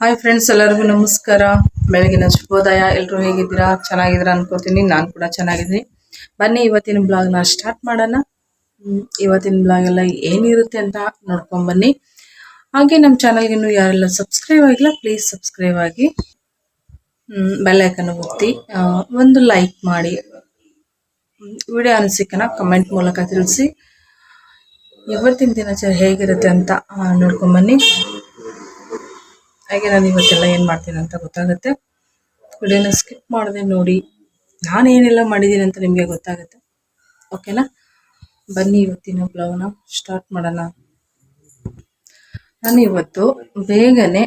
Hi friends ಎಲ್ಲರಿಗೂ ನಮಸ್ಕಾರ. ಬೆಳಗಿನ ಶುಭೋದಯ. ಎಲ್ಲರೂ ಹೇಗಿದ್ದೀರಾ? ಚೆನ್ನಾಗಿದ್ದೀರಾ ಅನ್ಕೋತೀನಿ. ನಾನು ಕೂಡ ಚೆನ್ನಾಗಿದ್ದೀನಿ. ಬನ್ನಿ, ಇವತ್ತಿನ ಬ್ಲಾಗ್ನ ಸ್ಟಾರ್ಟ್ ಮಾಡೋಣ. ಇವತ್ತಿನ ಬ್ಲಾಗ್ ಎಲ್ಲ ಏನಿರುತ್ತೆ ಅಂತ ನೋಡ್ಕೊಂಡ್ ಬನ್ನಿ. ಹಾಗೆ ನಮ್ಮ ಚಾನಲ್ಗೆ ಇನ್ನೂ ಯಾರೆಲ್ಲ ಸಬ್ಸ್ಕ್ರೈಬ್ ಆಗಿಲ್ಲ ಪ್ಲೀಸ್ ಸಬ್ಸ್ಕ್ರೈಬ್ ಆಗಿ. ಬೆಲ್ಲೈಕನ್ನು ಒತ್ತಿ. ಒಂದು ಲೈಕ್ ಮಾಡಿ. ವಿಡಿಯೋ ಅನಿಸಿಕೆನ ಕಮೆಂಟ್ ಮೂಲಕ ತಿಳಿಸಿ. ಇವತ್ತಿನ ದಿನಚರಿ ಹೇಗಿರುತ್ತೆ ಅಂತ ನೋಡ್ಕೊಂಬನ್ನಿ ಹಾಗೆ ನಾನು ಇವತ್ತೆಲ್ಲ ಏನು ಮಾಡ್ತೀನಿ ಅಂತ ಗೊತ್ತಾಗುತ್ತೆ. ವಿಡಿಯೋನ ಸ್ಕಿಪ್ ಮಾಡಿದೆ ನೋಡಿ. ನಾನು ಏನೆಲ್ಲ ಮಾಡಿದ್ದೀನಿ ಅಂತ ನಿಮಗೆ ಗೊತ್ತಾಗುತ್ತೆ. ಓಕೆನಾ ಬನ್ನಿ ಇವತ್ತಿನ ಬ್ಲೌನ ಸ್ಟಾರ್ಟ್ ಮಾಡೋಣ. ನಾನು ಇವತ್ತು ಬೇಗನೆ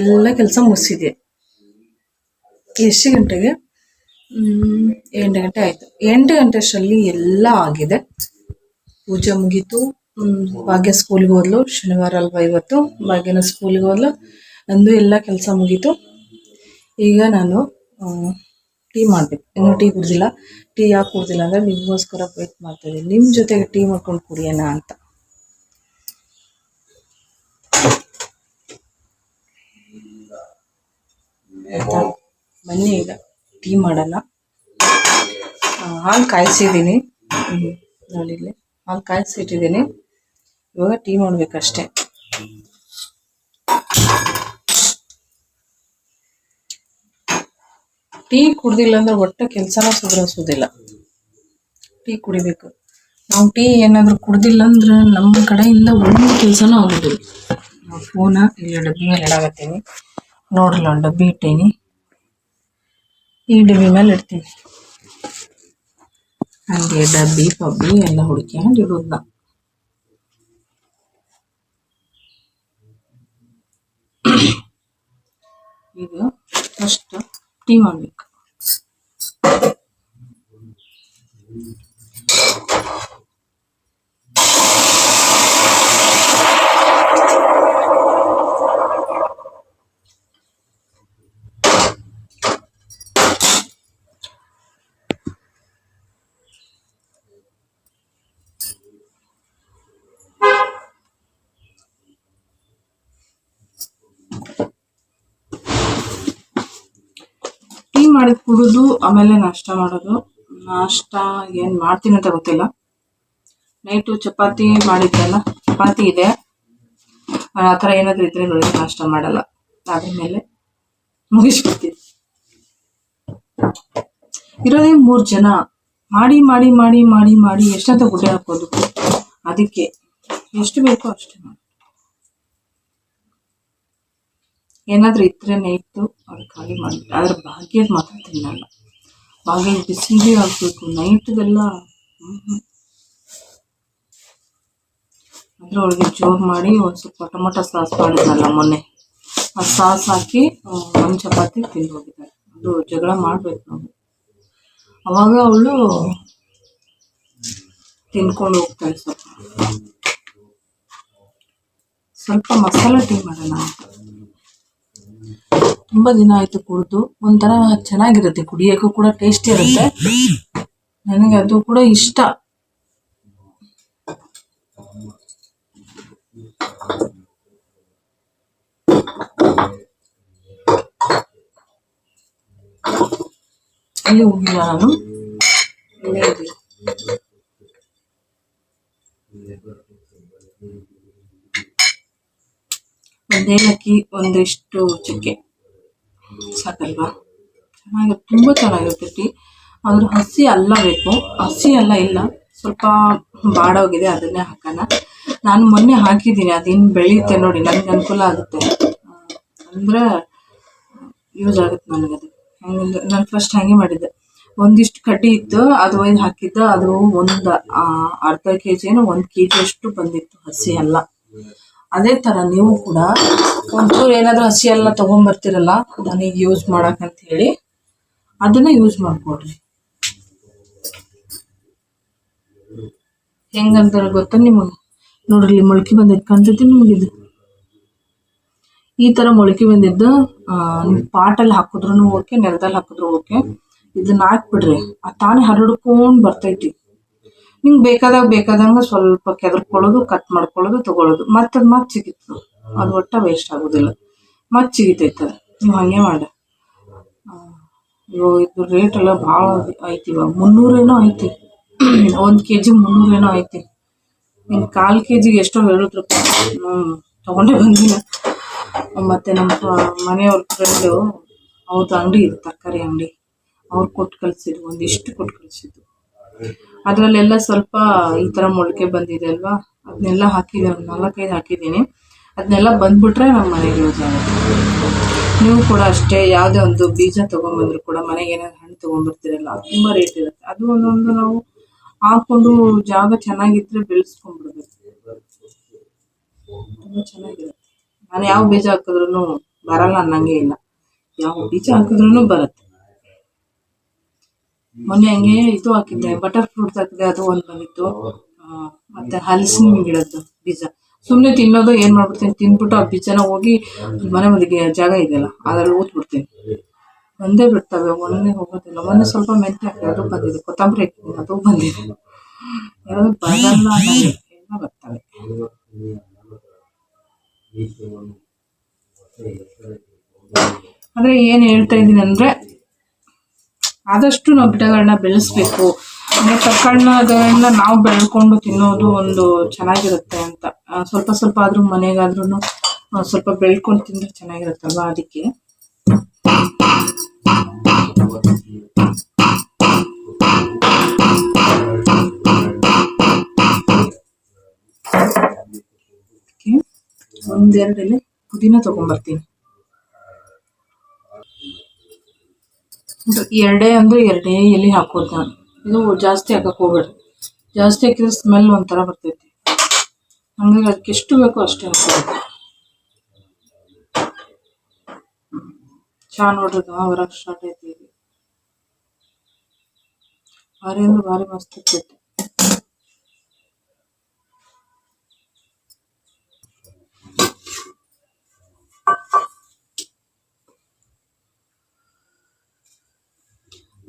ಎಲ್ಲ ಕೆಲಸ ಮುಗಿಸಿದೆ ಎಷ್ಟು ಗಂಟೆಗೆ? ಎಂಟು ಗಂಟೆ ಆಯಿತು. ಎಂಟು ಗಂಟೆ ಅಷ್ಟರಲ್ಲಿ ಎಲ್ಲ ಆಗಿದೆ. ಪೂಜೆ ಮುಗೀತು. ಭಾಗ್ಯ ಸ್ಕೂಲ್ಗೆ ಹೋದ್ಲು ಶನಿವಾರ ಅಲ್ವಾ ಇವತ್ತು. ಭಾಗ್ಯನ ಸ್ಕೂಲ್ಗೆ ಹೋದ್ಲು. ನಂದು ಎಲ್ಲ ಕೆಲಸ ಮುಗೀತು. ಈಗ ನಾನು ಟೀ ಮಾಡಬೇಕು. ಇನ್ನೂ ಟೀ ಕುಡ್ದಿಲ್ಲ. ಟೀ ಯಾಕೆ ಕುಡ್ದಿಲ್ಲ ಅಂದರೆ ನಿಮಗೋಸ್ಕರ ವೇಟ್ ಮಾಡ್ತಾ ಇದ್ದೀನಿ. ನಿಮ್ಮ ಜೊತೆಗೆ ಟೀ ಮಾಡ್ಕೊಂಡು ಕುಡಿಯೋಣ ಅಂತ. ಬನ್ನಿ ಈಗ. ಟೀ ಮಾಡೋಣ. ಹಾಲು ಕಾಯಿಸಿದ್ದೀನಿ. ಹ್ಮ್, ನೋಡಿ ಹಾಲು ಕಾಯಿಸಿಟ್ಟಿದ್ದೀನಿ. ಇವಾಗ ಟೀ ಮಾಡ್ಬೇಕಷ್ಟೇ. ಟೀ ಕುಡ್ದಿಲ್ಲ ಅಂದ್ರೆ ಒಟ್ಟು ಕೆಲಸನ ಸುಧಾರಿಸೋದಿಲ್ಲ. ಟೀ ಕುಡಿಬೇಕು. ನಾವು ಟೀ ಏನಾದರೂ ಕುಡ್ದಿಲ್ಲ ಅಂದ್ರೆ ನಮ್ಮ ಕಡೆಯಿಂದ ಒಂದು ಕೆಲಸನೂ ಆಗೋದಿಲ್ಲ. ಫೋನ ಇಲ್ಲ ಡಬ್ಬಿ ಮೇಲೆ ಇಡಾಕತ್ತೀನಿ. ನೋಡ್ರಲ್ಲ, ಡಬ್ಬಿ ಇಟ್ಟೀನಿ. ಈ ಡಬ್ಬಿ ಮೇಲೆ ಇಡ್ತೀನಿ. ಹಂಗೆ ಡಬ್ಬಿ, ಪಬ್ಬಿ ಎಲ್ಲ ಹುಡ್ಕ್ಯಾಂಡು ಇಡೋದು ಈಗ ಫಸ್ಟ್ ಟೀ ಮಾಡಬೇಕು ಟೀ ಮಾಡಿ ಕುಡಿದು ಆಮೇಲೆ ನಾಷ್ಟ ಮಾಡೋದು. ನಾಷ್ಟ ಏನು ಮಾಡ್ತೀನಿ ಅಂತ ಗೊತ್ತಿಲ್ಲ. ನೈಟು ಚಪಾತಿ ಮಾಡಿದ್ದಲ್ಲ ಚಪಾತಿ ಇದೆ. ಆ ಥರ ಏನಾದರೂ ಇದ್ರೆ ನೋಡಿ ನಾಷ್ಟ ಮಾಡಲ್ಲ. ಅದ್ರ ಮೇಲೆ ಮುಗಿಸ್ಬಿಡ್ತೀನಿ. ಇರೋದೇ ಮೂರು ಜನ. ಮಾಡಿ ಮಾಡಿ ಮಾಡಿ ಮಾಡಿ ಮಾಡಿ ಎಷ್ಟಂತ ಗುಡ್ಡೆ ಹಾಕೋದು. ಅದಕ್ಕೆ ಎಷ್ಟು ಬೇಕೋ ಅಷ್ಟೇ ಮಾಡಿ. ಏನಾದ್ರೂ ಇದ್ರೆ ಇತ್ತು ಅದು ಖಾಲಿ ಮಾಡಿಬಿಟ್ಟು ಆದ್ರೆ ಭಾಗ್ಯದ ಮಾತ್ರ ತಿನ್ನಲ್ಲ. ಭಾಗ್ಯ ಬಿಸಿಲೇ ಹಾಕ್ಬೇಕು ನೈಟ್ದೆಲ್ಲ ಅಂದರೆ ಒಳಗೆ ಜೋರು ಮಾಡಿ ಒಂದು ಸ್ವಲ್ಪ ಟೊಮೊಟೊ ಸಾಸ್ ಮಾಡಿದ್ನಲ್ಲ ಮೊನ್ನೆ. ಆ ಸಾಸ್ ಹಾಕಿ ಒಂದು ಚಪಾತಿ ತಿಂದು ಹೋಗಿದ್ದಾರೆ ಅದು ಜಗಳ ಮಾಡಬೇಕು ನಾವು. ಅವಾಗ ಅವಳು ತಿನ್ಕೊಂಡು ಹೋಗ್ತಾಳೆ ಸ್ವಲ್ಪ. ಸ್ವಲ್ಪ ಮಸಾಲೆ ಟೀ ಮಾಡೋಣ ತುಂಬಾ ದಿನ ಆಯ್ತು ಕುಡಿದು. ಒಂಥರ ಚೆನ್ನಾಗಿರುತ್ತೆ ಕುಡಿಯಕ್ಕೂ ಕೂಡ ಟೇಸ್ಟ್ ಇರುತ್ತೆ. ನನಗೆ ಅದು ಕೂಡ ಇಷ್ಟ. ಅಲ್ಲಿ ಹೋಗಿಲ್ಲ ನಾನು ಇಲ್ಲೇ ಇದ್ದೀನಿ. ಒಂದ್ ಏಲಕ್ಕಿ ಒಂದಿಷ್ಟು ಚಕ್ಕೆ ಸಾಕಲ್ವಾ? ಚೆನ್ನಾಗಿ, ತುಂಬ ಚೆನ್ನಾಗಿರುತ್ತೆ ಟೀ. ಆದರೂ ಹಸಿ ಅಲ್ಲ ಬೇಕು. ಹಸಿ ಅಲ್ಲ ಇಲ್ಲ. ಸ್ವಲ್ಪ ಬಾಡೋಗಿದೆ, ಅದನ್ನೇ ಹಾಕೋಣ. ನಾನು ಮೊನ್ನೆ ಹಾಕಿದ್ದೀನಿ ಅದಿನ್ನು ಬೆಳೆಯುತ್ತೆ ನೋಡಿ, ನನಗೆ ಅನುಕೂಲ ಆಗುತ್ತೆ. ಅಂದರೆ, ಯೂಸ್ ಆಗುತ್ತೆ ನನಗೆ ಅದು. ನಾನು ಫಸ್ಟ್ ಹಾಗೆ ಮಾಡಿದ್ದೆ. ಒಂದಿಷ್ಟು ಕಡ್ಡಿ ಇತ್ತು, ಅದು ಒಯ್ದು ಹಾಕಿದ್ದೆ, ಅದು ಒಂದು ಅರ್ಧ ಕೆ ಜಿನೋ ಒಂದು ಕೆ ಅಷ್ಟು ಬಂದಿತ್ತು ಹಸಿ ಎಲ್ಲ ಅದೇ ಥರ ನೀವು ಕೂಡ ಒಂಚೂರು ಏನಾದರೂ ಹಸಿ ಎಲ್ಲ ತೊಗೊಂಬರ್ತೀರಲ್ಲ ನನಗೆ ಯೂಸ್ ಮಾಡಕ್ಕಂತ ಹೇಳಿ ಅದನ್ನ ಯೂಸ್ ಮಾಡ್ಕೊಡ್ರಿ. ಹೆಂಗಂತ ಗೊತ್ತ ನಿಮಗೆ ನೋಡ್ರಿ ಮೊಳಕೆ ಬಂದಿದ್ದು ಕಾಣ್ತೈತಿ ಇದು? ಈ ಥರ ಮೊಳಕೆ ಬಂದಿದ್ದು ನೀವು ಪಾಟಲ್ಲಿ ಹಾಕಿದ್ರು ಓಕೆ ನೆಲದಲ್ಲಿ ಹಾಕಿದ್ರು ಓಕೆ ಇದನ್ನ ಹಾಕ್ಬಿಡ್ರಿ ಅದು ತಾನೇ ಹರಡ್ಕೊಂಡು ಬರ್ತೈತಿ. ನಿಂಗೆ ಬೇಕಾದಾಗ ಬೇಕಾದಂಗೆ ಸ್ವಲ್ಪ ಕೆದರ್ಕೊಳ್ಳೋದು ಕಟ್ ಮಾಡ್ಕೊಳ್ಳೋದು, ತಗೊಳ್ಳೋದು. ಮತ್ತೆ ಅದು ಮತ್ತೆ ಸಿಗಿತ್ತು ಅದು ಒಟ್ಟ ವೇಸ್ಟ್ ಆಗೋದಿಲ್ಲ. ಮತ್ತೆ ಅದು. ನೀವು ಹಾಗೆ ಮಾಡ. ಇವಾಗ ಇದು ರೇಟ್ ಎಲ್ಲ ಭಾಳ ಐತಿ ಇವಾಗ. ಮುನ್ನೂರೇನೋ ಐತಿ. ಒಂದು ಕೆ ಜಿ ಮುನ್ನೂರೇನೋ ಐತಿ. ಇನ್ನು ಕಾಲು ಕೆ ಜಿಗೆ ಎಷ್ಟೋ ಹೇಳಿದ್ರು. ಹ್ಞೂ ತೊಗೊಂಡೇ ಬಂದಿಲ್ಲ. ಮತ್ತು ನಮ್ಮ ಮನೆಯವ್ರ ಫ್ರೆಂಡು ಅವ್ರದ್ದು ಅಂಗಡಿ ಇದೆ, ತರಕಾರಿ ಅಂಗಡಿ. ಅವ್ರು ಕೊಟ್ಟು ಕಳಿಸಿದ್ರು ಒಂದಿಷ್ಟು ಕೊಟ್ಟು ಕಳಿಸಿದ್ರು ಅದರಲ್ಲೆಲ್ಲ ಸ್ವಲ್ಪ ಈ ಥರ ಮೊಳಕೆ ಬಂದಿದೆ ಅಲ್ವಾ? ಅದನ್ನೆಲ್ಲ ಹಾಕಿದೆ, ಒಂದು ನಾಲ್ಕೈದು ಹಾಕಿದ್ದೀನಿ. ಅದನ್ನೆಲ್ಲ ಬಂದ್ಬಿಟ್ರೆ ನಮ್ಮ ಮನೆಗೆ ಯೂಸ್ ಆಗುತ್ತೆ. ನೀವು ಕೂಡ ಅಷ್ಟೇ ಯಾವುದೇ ಒಂದು ಬೀಜ ತೊಗೊಂಬಂದ್ರು ಕೂಡ ಮನೆಗೆ ಏನಾದ್ರು ಹಣ್ಣು ತೊಗೊಂಬರ್ತೀರಲ್ಲ ತುಂಬ ರೇಟ್ ಇರುತ್ತೆ. ಅದು ಒಂದೊಂದು ನಾವು ಹಾಕ್ಕೊಂಡು ಜಾಗ ಚೆನ್ನಾಗಿದ್ರೆ ಬೆಳೆಸ್ಕೊಂಡ್ಬಿಡ್ಬೇಕು. ತುಂಬ ಚೆನ್ನಾಗಿರುತ್ತೆ. ನಾನು ಯಾವ ಬೀಜ ಹಾಕಿದ್ರೂ ಬರಲ್ಲ ಅನ್ನಂಗೆ ಇಲ್ಲ. ಯಾವ ಬೀಜ ಹಾಕಿದ್ರೂ ಬರುತ್ತೆ. ಮೊನ್ನೆ ಹಂಗೆ ಇದು ಹಾಕಿದ್ದೆ ಬಟರ್ ಫ್ರೂಟ್ ಹಾಕಿದೆ ಅದು ಒಂದು ಬಂದಿತ್ತು. ಮತ್ತೆ ಹಲಸಿನ ಗಿಡದ್ದು ಬೀಜ ಸುಮ್ಮನೆ ತಿನ್ನೋದು ಏನು ಮಾಡ್ಬಿಡ್ತೀನಿ? ತಿನ್ಬಿಟ್ಟು ಆ ಬೀಜನ ಹೋಗಿ ಮನೆ ಮುಂದೆ ಜಾಗ ಇದೆಯಲ್ಲ ಅದ್ರಲ್ಲಿ ಊದ್ಬಿಡ್ತೀನಿ. ಒಂದೇ ಬಿಡ್ತವೆ ಒಂದೇ ಹೋಗೋದಿಲ್ಲ. ಮೊನ್ನೆ ಸ್ವಲ್ಪ ಮೆಂತ್ಯ ಹಾಕಿದೆ ಅದು ಬಂದಿದೆ ಕೊತ್ತಂಬರಿ ಹಾಕಿದ್ದೀನಿ ಅದು ಬಂದಿದೆ. ಯಾವುದು ಬರಲ್ಲ ಎಲ್ಲ ಬರ್ತವೆ. ಆದರೆ ಏನು ಹೇಳ್ತಾ ಇದ್ದೀನಿ ಅಂದರೆ ಆದಷ್ಟು ನಾವು ಗಿಡಗಳನ್ನ ಬೆಳೆಸ್ಬೇಕು. ಅಂದ್ರೆ ತಕ್ಕಣ್ಣದನ್ನ ನಾವು ಬೆಳ್ಕೊಂಡು ತಿನ್ನೋದು ಒಂದು ಚೆನ್ನಾಗಿರುತ್ತೆ ಅಂತ. ಸ್ವಲ್ಪ ಸ್ವಲ್ಪ ಆದ್ರೂ ಮನೆಗಾದ್ರೂ ಸ್ವಲ್ಪ ಬೆಳ್ಕೊಂಡು ತಿಂದ್ರೆ ಚೆನ್ನಾಗಿರುತ್ತಲ್ವಾ ಅದಕ್ಕೆ? ಒಂದೆರಡಲ್ಲಿ ಪುದೀನ ತೊಗೊಂಬರ್ತೀನಿ. ಎರಡೇ ಅಂದ್ರೆ ಎರಡೇ ಎಲೆ ಹಾಕೋದು. ನಾನು ಇದು ಜಾಸ್ತಿ ಹಾಕಕ್ಕೆ ಹೋಗ್ಬೇಡ್ರಿ ಜಾಸ್ತಿ ಹಾಕಿದ್ರೆ ಸ್ಮೆಲ್ ಒಂಥರ ಬರ್ತೈತಿ. ಹಂಗಾಗಿ ಅದಕ್ಕೆ ಎಷ್ಟು ಬೇಕೋ ಅಷ್ಟೇ ಹಾಕೋದು ಚಾ ನೋಡ್ರಿ ಹೊರಗೆ ಸ್ಟಾರ್ಟ್ ಐತಿ ಈಗ. ಭಾರಿ ಅಂದ್ರೆ ಭಾರಿ ಮಸ್ತ್ ಇರ್ತೈತಿ.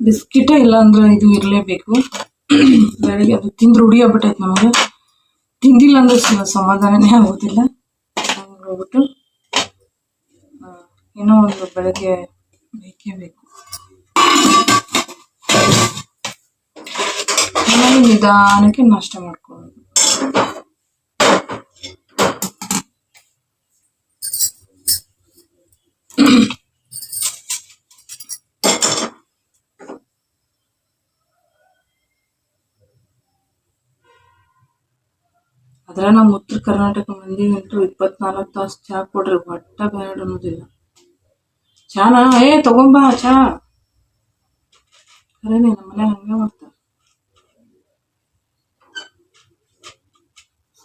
ಬಿಸ್ಕಿಟೇ ಇಲ್ಲ ಅಂದ್ರೆ ಇದು ಇರಲೇಬೇಕು. ಬೆಳಗ್ಗೆ ಅದು ತಿಂದು ರೂಢಿ ಆಗ್ಬಿಟ್ಟೈತೆ ನಮಗೆ. ತಿಂದಿಲ್ಲ ಅಂದ್ರೆ ಸಮಾಧಾನನೇ ಆಗೋದಿಲ್ಲ. ಹಂಗ್ ಹೋಗ್ಬಿಟ್ಟು ಏನೋ ಒಂದು ಬೆಳಗ್ಗೆ ಬೇಕೇ ಬೇಕು. ನಿಧಾನಕ್ಕೆ ನಾಷ್ಟ ಮಾಡ್ಕೊಳ್ಳೋದು. ಅದ್ರ ನಮ್ಮ ಉತ್ತರ ಕರ್ನಾಟಕ ಮಂದಿಗಂತೂ ಇಪ್ಪತ್ನಾಲ್ಕು ತಾಸು ಚಹಾ ಕೊಡ್ರಿ, ಒಟ್ಟ ಬೇಡ ಅನ್ನೋದಿಲ್ಲ. ಚಾನ ಏ, ತಗೊಂಬಾ ಚಾ. ಖರೇನೆ ನಮ್ಮ ಮನೆ ಹಂಗೆ ಮಾಡ್ತಾರೆ.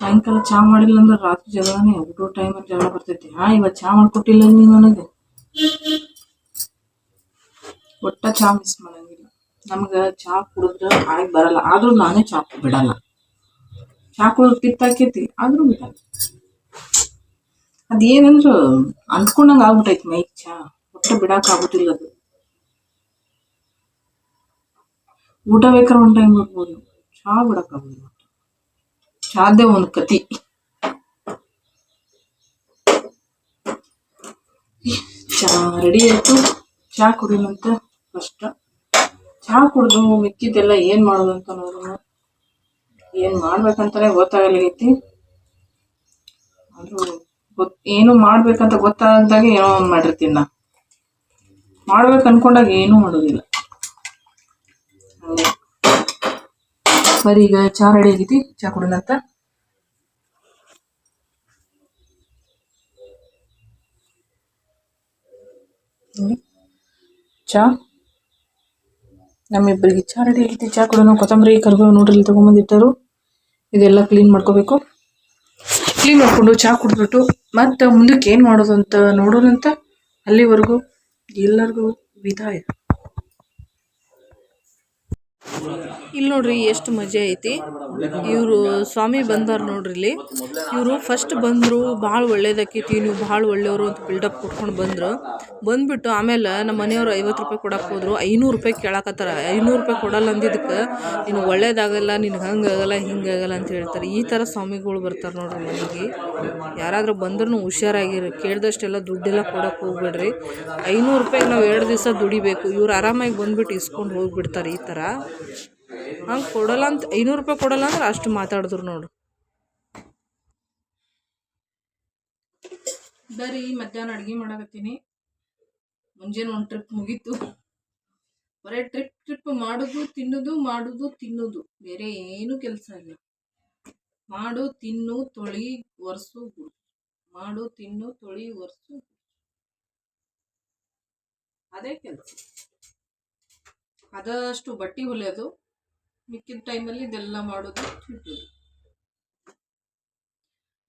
ಸಾಯಂಕಾಲ ಚಾ ಮಾಡಿಲ್ಲ ಅಂದ್ರೆ ರಾತ್ರಿ ಜಗಳನೇ ಟೈಮ್ ಟೈಮಲ್ಲಿ ಜಗಳ ಬರ್ತೈತಿ. ಹಾ ಇವತ್ತು ಚಾ ಮಾಡ್ಕೊಟ್ಟಿಲ್ಲ ನೀವು ನನಗೆ? ಒಟ್ಟ ಚಾ ಮಿಸ್ ಮಾಡಂಗಿಲ್ಲ. ನಮ್ಗೆ ಚಾ ಕುಡಿದ್ರೆ ಆಗಿ ಬರಲ್ಲ. ಆದ್ರೂ ನಾನೇ ಚಾ ಬಿಡಲ್ಲ ಕಿತ್ತಾಕೈತಿ ಪಿತ್ತಾಕೈತಿ ಆದ್ರೂ ಬಿಡಲ್ಲ ಅದೇನಂದ್ರ ಅನ್ಕೊಂಡಂಗ ಆಗ್ಬಿಟ್ಟೈತಿ ಮೈ ಚಾ. ಒಟ್ಟು ಬಿಡಾಕ ಆಗುದಿಲ್ಲ ಅದು. ಊಟ ಬೇಕಾದ್ರೆ ಒಂದು ಟೈಮ್ ಬಿಡ್ಬೋದು ಚಾ ಬಿಡಕ್ ಆಗುದಿಲ್ಲ ಒಂದು ಕತಿ. ಚಾ ರೆಡಿ ಆಯ್ತು. ಚಾ ಕುಡಿಯಂತ ಫಸ್ಟ್ ಚಾ ಕುಡ್ದು ಮಿಕ್ಕಿದ್ದೆಲ್ಲ ಏನ್ ಮಾಡೋದಂತ ನೋಡೋಣ ಏನ್ ಮಾಡ್ಬೇಕಂತಾನೆ ಗೊತ್ತಾಗಲಿಗೈತಿ ಆದ್ರೂ ಗೊತ್, ಏನು ಮಾಡ್ಬೇಕಂತ ಗೊತ್ತಾಗದಾಗ ಏನೋ ಒಂದು ಮಾಡಿರ್ತೀನಿ ನಾ. ಮಾಡ್ಬೇಕು ಅನ್ಕೊಂಡಾಗ ಏನೂ ಮಾಡೋದಿಲ್ಲ. ಸರಿ, ಈಗ ಚಾ ರೆಡಿ ಆಗೈತಿ. ಚಾ ಕುಡಿದಂತ ಹ್ಮ್. ನಮ್ಮಿಬ್ಬರಿಗೆ ಚಹಾ ರೆಡಿ ಆಗೈತಿ ಚಾ ಕುಡಿನೋ ಕೊತ್ತಂಬರಿ ಕರಿಬೇವು ನೋಡ್ರಿ ತೊಗೊಂಬಂದಿಟ್ಟರು ಇದೆಲ್ಲ ಕ್ಲೀನ್ ಮಾಡ್ಕೋಬೇಕು. ಕ್ಲೀನ್ ಮಾಡಿಕೊಂಡು ಚಹಾ ಕುಡಿದ್ಬಿಟ್ಟು ಮತ್ತೆ ಮುಂದಕ್ಕೆ ಏನು ಮಾಡೋದು ಅಂತ ನೋಡೋದಂತ ಅಲ್ಲಿವರೆಗೂ ಎಲ್ಲರಿಗೂ ವಿದಾಯ. ಇಲ್ಲಿ ನೋಡ್ರಿ ಎಷ್ಟು ಮಜಾ ಐತಿ. ಇವರು ಸ್ವಾಮಿ ಬಂದಾರ ನೋಡ್ರಿ ಇಲ್ಲಿ. ಇವರು ಫಸ್ಟ್ ಬಂದರು, ಭಾಳ ಒಳ್ಳೇದಕ್ಕೈತಿ ನೀವು ಭಾಳ ಒಳ್ಳೆಯವರು ಅಂತ ಬಿಲ್ಡಪ್ ಕೊಟ್ಕೊಂಡು ಬಂದರು. ಬಂದ್ಬಿಟ್ಟು ಆಮೇಲೆ ನಮ್ಮ ಮನೆಯವರು ಐವತ್ತು ರೂಪಾಯಿ ಕೊಡಕ್ಕೆ ಹೋದ್ರು. ಐನೂರು ರೂಪಾಯಿ ಕೇಳಕತ್ತಾರ. ಐನೂರು ರೂಪಾಯಿ ಕೊಡಲ್ಲ ಅಂದಿದ್ದಕ್ಕೆ, ನೀನು ಒಳ್ಳೇದಾಗಲ್ಲ, ನಿನ್ಗೆ ಹಂಗಾಗಲ್ಲ ಹಿಂಗಾಗಲ್ಲ ಅಂತ ಹೇಳ್ತಾರೆ. ಈ ಥರ ಸ್ವಾಮಿಗಳು ಬರ್ತಾರೆ ನೋಡ್ರಿ ಮನೆಗೆ. ಯಾರಾದರೂ ಬಂದ್ರೂ ಹುಷಾರಾಗಿರಿ. ಕೇಳ್ದಷ್ಟೆಲ್ಲ ದುಡ್ಡೆಲ್ಲ ಕೊಡಕ್ಕೆ ಹೋಗ್ಬೇಡ್ರಿ. ಐನೂರು ರೂಪಾಯಿಗೆ ನಾವು ಎರಡು ದಿವಸ ದುಡಿಬೇಕು. ಇವ್ರು ಆರಾಮಾಗಿ ಬಂದ್ಬಿಟ್ಟು ಇಸ್ಕೊಂಡು ಹೋಗ್ಬಿಡ್ತಾರೆ ಈ ಥರ ಹಂಗೆ ಕೊಡಲ್ಲ ಅಂತ, ಐನೂರು ರೂಪಾಯಿ ಕೊಡಲ್ಲ ಅಂದ್ರೆ ಅಷ್ಟು ಮಾತಾಡಿದ್ರು ನೋಡು. ಬರೀ ಮಧ್ಯಾಹ್ನ ಅಡುಗೆ ಮಾಡಕತ್ತೀನಿ. ಮುಂಜಾನೆ ಒಂದು ಟ್ರಿಪ್ ಮುಗೀತು. ಬರೀ ಟ್ರಿಪ್ ಟ್ರಿಪ್ ಮಾಡೋದು, ತಿನ್ನೋದು ಮಾಡೋದು, ತಿನ್ನೋದು. ಬೇರೆ ಏನು ಕೆಲಸ ಇಲ್ಲ. ಮಾಡು, ತಿನ್ನು, ತೊಳಿ, ಒರೆಸು ಮಾಡು, ತಿನ್ನು, ತೊಳಿ, ಒರೆಸು ಅದೇ ಕೆಲಸ. ಆದಷ್ಟು ಬಟ್ಟೆ ಹೊಲಿಯೋದು. ಮಿಕ್ಕಿದ ಟೈಮಲ್ಲಿ ಇದೆಲ್ಲ ಮಾಡೋದು ತಿನ್ನೋದು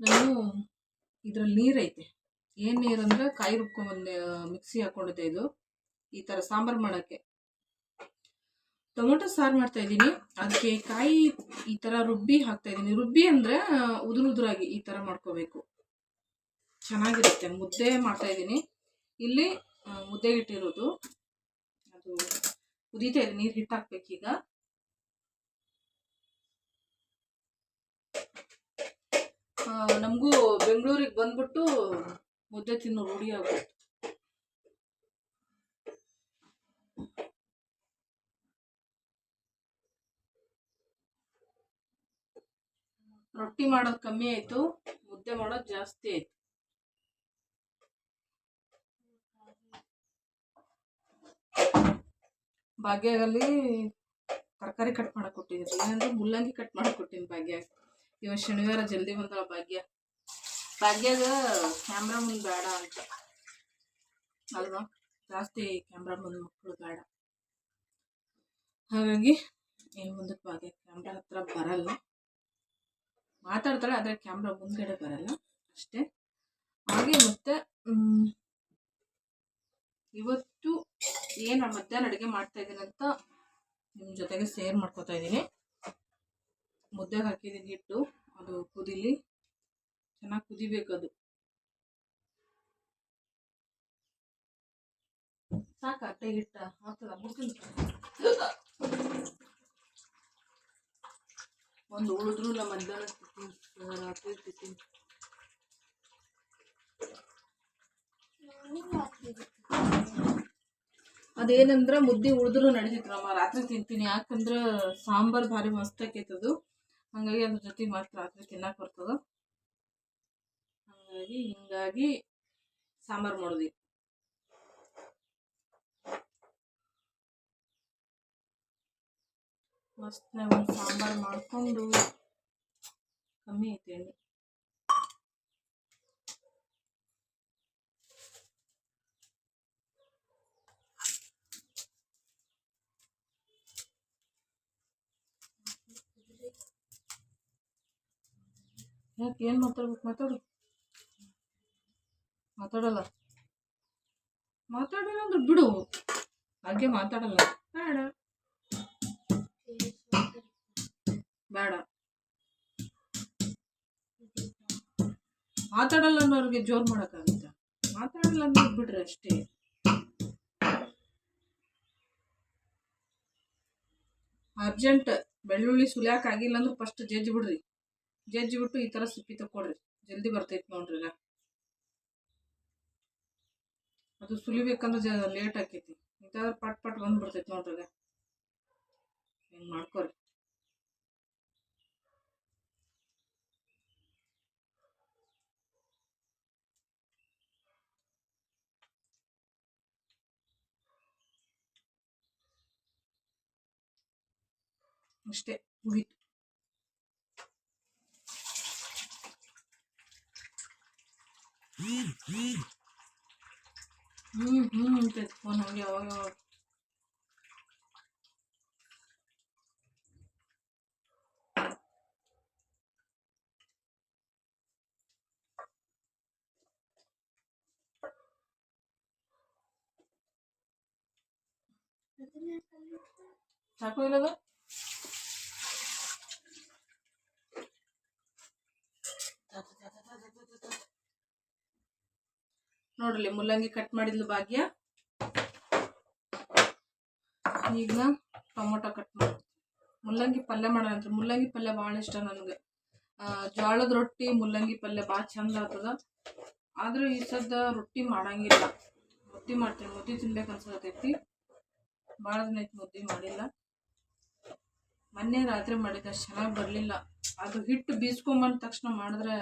ನಾನು ಇದರಲ್ಲಿ ನೀರೈತೆ. ಏನು ನೀರು ಅಂದರೆ ಕಾಯಿ ರುಬ್ಕೊಂಬಂದೆ ಮಿಕ್ಸಿ ಹಾಕೊಂಡಿದ್ದೆ ಇದು. ಈ ಥರ ಸಾಂಬಾರು ಮಾಡೋಕ್ಕೆ. ಟೊಮೊಟೊ ಸಾರು ಮಾಡ್ತಾ ಇದ್ದೀನಿ. ಅದಕ್ಕೆ ಕಾಯಿ ಈ ಥರ ರುಬ್ಬಿ ಹಾಕ್ತಾ ಇದ್ದೀನಿ. ರುಬ್ಬಿ ಅಂದರೆ ಉದುರುದುರಾಗಿ ಈ ಥರ ಮಾಡ್ಕೋಬೇಕು. ಚೆನ್ನಾಗಿರುತ್ತೆ. ಮುದ್ದೆ ಮಾಡ್ತಾ ಇದ್ದೀನಿ. ಇಲ್ಲಿ ಮುದ್ದೆ ಮುದ್ದೆಗೆ ಇಟ್ಟಿರೋದು ಅದು ಕುದೀತಾ ಇದೆ. ನೀರು ಹಿಟ್ಟು ಹಾಕ್ಬೇಕೀಗ ನಮಗೂ ಬೆಂಗಳೂರಿಗೆ ಬಂದ್ಬಿಟ್ಟು ಮುದ್ದೆ ತಿನ್ನೋ ರೂಢಿ ಆಗುತ್ತೆ ರೊಟ್ಟಿ ಮಾಡೋದು ಕಮ್ಮಿ ಆಯಿತು, ಮುದ್ದೆ ಮಾಡೋದು ಜಾಸ್ತಿ ಆಯಿತು. ಭಾಗ್ಯದಲ್ಲಿ ತರಕಾರಿ ಕಟ್ ಮಾಡಕ್ಕೆ ಕೊಟ್ಟಿದ್ದೀನಿ ಏನಂದ್ರೆ ಮುಲ್ಲಂಗಿ ಕಟ್ ಮಾಡಿ ಕೊಟ್ಟಿನಿ ಭಾಗ್ಯ ಇವತ್ತು ಶನಿವಾರ ಜಲ್ದಿ ಬಂದಳ ಭಾಗ್ಯ. ಭಾಗ್ಯಾಗ ಕ್ಯಾಮ್ರಾ ಮುಂದೆ ಬೇಡ ಅಂತ. ಅಲ್ವಾ? ಜಾಸ್ತಿ ಕ್ಯಾಮ್ರಾ ಮುಂದೆ ಮಕ್ಕಳು ಬೇಡ ಹಾಗಾಗಿ ಏನು ಮುಂದಕ್ಕೆ ಭಾಗ್ಯ ಕ್ಯಾಮ್ರಾ ಹತ್ರ ಬರಲ್ಲ. ಮಾತಾಡ್ತಾಳೆ, ಆದರೆ ಕ್ಯಾಮ್ರಾ ಮುಂದ್ಗಡೆ ಬರಲ್ಲ. ಅಷ್ಟೇ. ಹಾಗೆ ಮತ್ತೆ ಇವತ್ತು ಏನು ಮಧ್ಯಾಹ್ನ ಅಡುಗೆ ಮಾಡ್ತಾ ಇದ್ದೀನಿ ಅಂತ ನಿಮ್ಮ ಜೊತೆಗೆ ಶೇರ್ ಮಾಡ್ಕೋತಾ ಇದ್ದೀನಿ ಮುದ್ದೆಗೆ ಹಾಕಿದ್ದೀನಿ ಹಿಟ್ಟು, ಅದು ಕುದೀಲಿ. ಚೆನ್ನಾಗಿ ಕುದಿಬೇಕದು ಸಾಕ ಅಟ್ಟೆ ಹಿಟ್ಟ ಆಗ್ತದ ಮುಗಿಸ್ ಒಂದು ಉಳಿದ್ರು ನಮ್ಮ ಮಧ್ಯಾಹ್ನ ತಿಂತೀನಿ ರಾತ್ರಿ ತಿಂತೀನಿ ಅದೇನಂದ್ರೆ ಮುದ್ದೆ ಉಳಿದ್ರು ನಡೀತಿತ್ತು ನಮ್ಮ ರಾತ್ರಿ ತಿಂತೀನಿ, ಯಾಕಂದ್ರೆ ಸಾಂಬಾರ್ ಭಾರಿ ಮಸ್ತ್ ಆಕೈತದು ಹಂಗಾಗಿ ಅದ್ರ ಜೊತೆ ಮಾತ್ರ ರಾತ್ರಿ ತಿನ್ನಕ್ ಬರ್ತದ. ಹಂಗಾಗಿ ಹಿಂಗಾಗಿ ಸಾಂಬಾರ್ ಮಾಡಿದ್ವಿ ಮಸ್ತ್ ಒಂದು ಸಾಂಬಾರ್ ಮಾಡ್ಕೊಂಡು ಕಮ್ಮಿ ಐತೆ ಎಣ್ಣೆ. ಯಾಕೆ ಏನು ಮಾತಾಡ್ಬೇಕು? ಮಾತಾಡು. ಮಾತಾಡಲ್ಲ. ಮಾತಾಡಿಲ್ಲ ಅಂದ್ರೆ ಬಿಡು. ಹಾಗೆ ಮಾತಾಡಲ್ಲ. ಬೇಡ. ಬೇಡ. ಮಾತಾಡಲ್ಲ ಅನ್ನೋರಿಗೆ ಜೋರು ಮಾಡೋಕ್ಕಾಗುತ್ತ? ಮಾತಾಡಲ್ಲ ಅಂದ್ರೆ ಬಿಡ್ರಿ ಅಷ್ಟೇ. ಅರ್ಜೆಂಟ್ ಬೆಳ್ಳುಳ್ಳಿ ಸುಲಿಯಾಕ ಆಗಿಲ್ಲ ಅಂದ್ರೆ ಫಸ್ಟ್ ಜಜ್ಜಿ ಬಿಡ್ರಿ. ಜಜ್ಜಿ ಬಿಟ್ಟು ಈ ಥರ ಸಿಪ್ಪಿ ತಕೊಡ್ರಿ ಜಲ್ದಿ ಬರ್ತೈತೆ ನೋಡ್ರಿ ಈಗ. ಅದು ಸುಲಿಬೇಕಂದ್ರೆ ಜ ಲೇಟ್ ಆಕೈತಿ. ಇಂಥಾದ್ರೆ ಪಟ್ ಪಟ್ ಬಂದು ಬಂದ್ಬಿಡ್ತೈತಿ ನೋಡ್ರಿ ಈಗ. ಹಿಂಗೆ ಮಾಡ್ಕೊರಿ. ಅಷ್ಟೇ ಮುಗೀತು. ಹ್ಞೂ ಹ್ಞೂ ಅಂತೈತೆ ಫೋನ್ ಹಂಗೆ ಅವಾಗ ಅವಾಗ ಸಾಕು ಇಲ್ಲದ ನೋಡ್ರಿ ಮುಲ್ಲಂಗಿ ಕಟ್ ಮಾಡಿದ್ಲು ಭಾಗ್ಯ. ಈಗ ಟೊಮೊಟೊ ಕಟ್ ಮಾಡಿ ಮುಲ್ಲಂಗಿ ಪಲ್ಯ ಮಾಡೋಣ ಮುಲ್ಲಂಗಿ ಪಲ್ಯ ಭಾಳ ಇಷ್ಟ ನನಗೆ. ಜೋಳದ ರೊಟ್ಟಿ ಮುಲ್ಲಂಗಿ ಪಲ್ಯ ಭಾಳ ಚಂದ ಆಗ್ತದ. ಆದರೂ ಈ ಸದ್ದ ರೊಟ್ಟಿ ಮಾಡಂಗಿಲ್ಲ. ಮುದ್ದೆ ಮಾಡ್ತೀನಿ. ಮುದ್ದೆ ತಿನ್ಬೇಕು ಅನ್ಸತೈತಿ ಭಾಳ ದಿನ ಐತಿ ಮುದ್ದೆ ಮಾಡಿಲ್ಲ. ಮೊನ್ನೆ ರಾತ್ರಿ ಮಾಡಿದ್ದೆ. ಚೆನ್ನಾಗಿ ಬರಲಿಲ್ಲ. ಅದು ಹಿಟ್ಟು ಬೀಸ್ಕೊಂಬಂದ ತಕ್ಷಣ ಮಾಡಿದ್ರೆ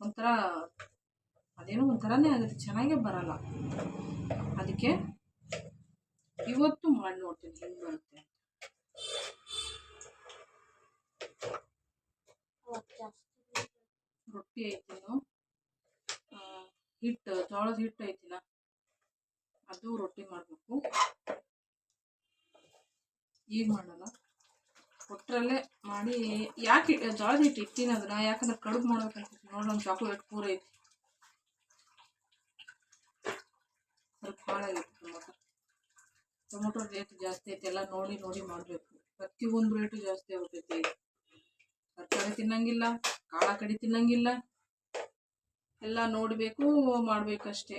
ಒಂಥರ ಅದೇನೋ ಒಂಥರನೇ ಆಗುತ್ತೆ, ಚೆನ್ನಾಗೇ ಬರಲ್ಲ. ಅದಕ್ಕೆ ಇವತ್ತು ಮಾಡಿ ನೋಡ್ತೀನಿ, ಹೆಂಗೆ ಬರುತ್ತೆ. ರೊಟ್ಟಿ ಐತೇನು ಹಿಟ್ಟು ಜೋಳದ ಹಿಟ್ಟು ಐತಿನ ಅದು ರೊಟ್ಟಿ ಮಾಡಬೇಕು. ಈಗ ಮಾಡಲ್ಲ. ಒಟ್ಟರಲ್ಲೇ ಮಾಡಿ, ಯಾಕೆ ಜೋಳದ ಹಿಟ್ಟು ಇಟ್ಟಿನ ಅದನ್ನ? ಯಾಕಂದ್ರೆ ಕಡುಬು ಮಾಡ್ಬೇಕಂತ ನೋಡಿ ನಮ್ಮ ಚಾಕ್ಲೇಟ್ ಪೂರ ಐತಿ ಸ್ವಲ್ಪ ಹಾಳಾಗಿತ್ತು ಟೊಮೊಟೊ. ಟೊಮೊಟೊ ರೇಟ್ ಜಾಸ್ತಿ ಐತೆ, ಎಲ್ಲ ನೋಡಿ ನೋಡಿ ಮಾಡಬೇಕು. ಪ್ರತಿಯೊಂದು ರೇಟು ಜಾಸ್ತಿ ಆಗ್ತೈತಿ ತರಕಾರಿ ತಿನ್ನಂಗಿಲ್ಲ, ಕಾಳ ಕಡಿ ತಿನ್ನಂಗಿಲ್ಲ. ಎಲ್ಲ ನೋಡಬೇಕು ಮಾಡಬೇಕಷ್ಟೇ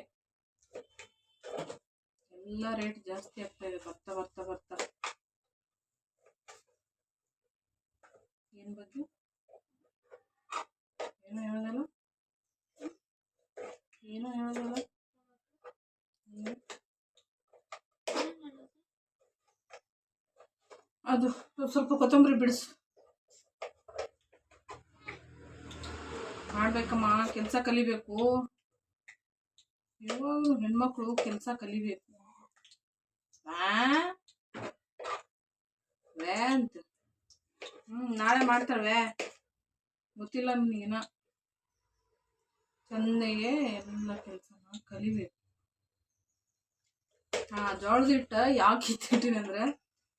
ಎಲ್ಲ ರೇಟ್ ಜಾಸ್ತಿ ಆಗ್ತಾ ಇದೆ, ಬರ್ತಾ ಬರ್ತಾ ಬರ್ತಾ. ಏನ್ ಬಗ್ಗೆ ಏನೋ ಹೇಳ್ದಲ್ಲ? ಏನೋ ಹೇಳ್ದಲ್ಲ? ಅದು ಸ್ವಲ್ಪ ಕೊತ್ತಂಬರಿ ಬಿಡಿಸು. ಮಾಡ್ಬೇಕಮ್ಮ, ಕೆಲಸ ಕಲಿಬೇಕು. ಇವಾಗ ಹೆಣ್ಮಕ್ಳು ಕೆಲಸ ಕಲಿಬೇಕು? ವ್ಯಾ ಅಂತ. ಹ್ಮ್, ನಾಳೆ ಮಾಡ್ತಾಳೆ ಗೊತ್ತಿಲ್ಲ ನಿನಗೇನ ಚೆನ್ನಾಗೆ ಎಲ್ಲ ಕೆಲಸನ ಕಲಿಬೇಕು. ಹಾ ಜೋಳದ ಹಿಟ್ಟ ಯಾಕೆ ಕಿತ್ತಿಟ್ಟಿನಿ ಅಂದ್ರೆ